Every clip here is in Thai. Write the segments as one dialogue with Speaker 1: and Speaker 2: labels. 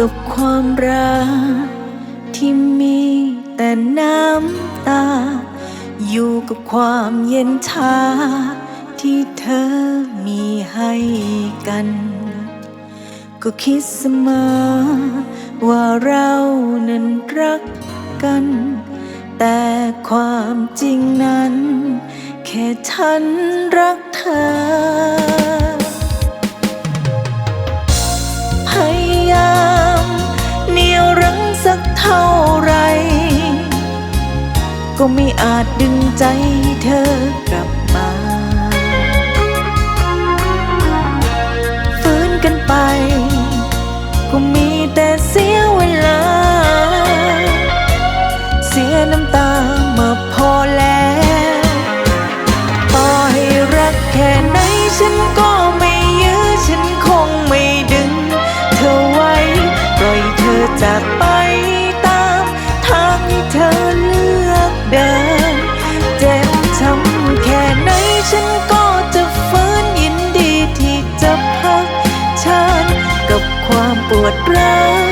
Speaker 1: กับความรัก ที่มีแต่น้ำตา อยู่กับความเย็นชา ที่เธอมีให้กัน ก็คิดเสมอ ว่าเรานั้นรักกัน แต่ความจริงนั้น แค่ฉันรักเธอ ก็ไม่อาจดึงใจเธอกลับมาฟื้นกันไป ก็มีแต่เสียเวลา เสียน้ำตา วามปวดร้าว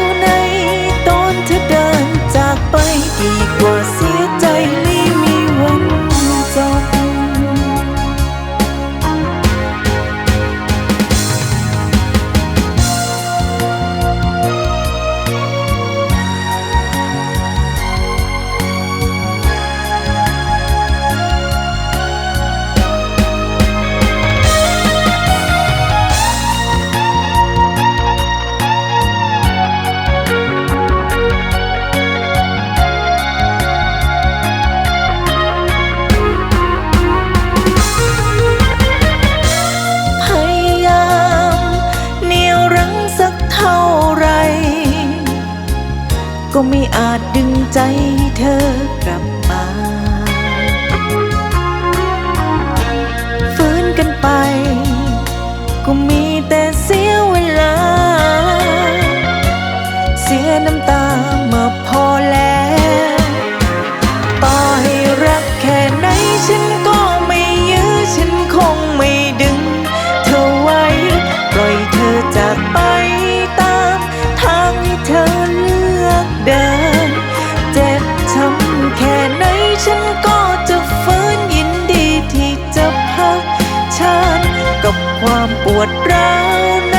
Speaker 1: ความปวดร้าวใน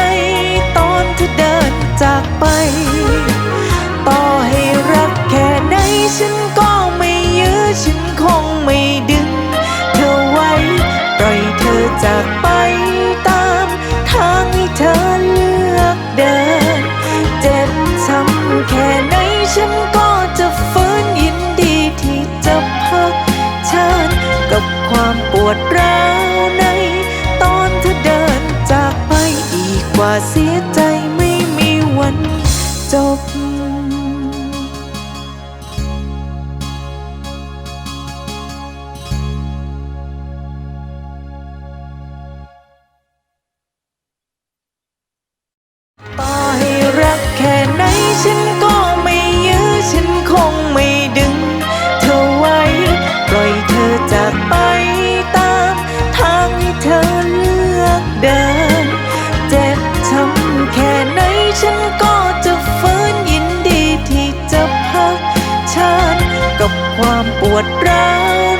Speaker 1: ตอนที่เดินจากไป ต่อให้รักแค่ไหนฉันก็ไม่ยื้อฉันคงไม่ดึง เธอไว้ปล่อยเธอจากไปตามทางที่เธอเลือกเดิน เจ็บช้ำแค่ไหนฉันก็จะฟื้นยินดีที่จะพักฉันกับความปวดร้าว ว่าเสียใจไม่มีวันจบ กับความปวดร้าว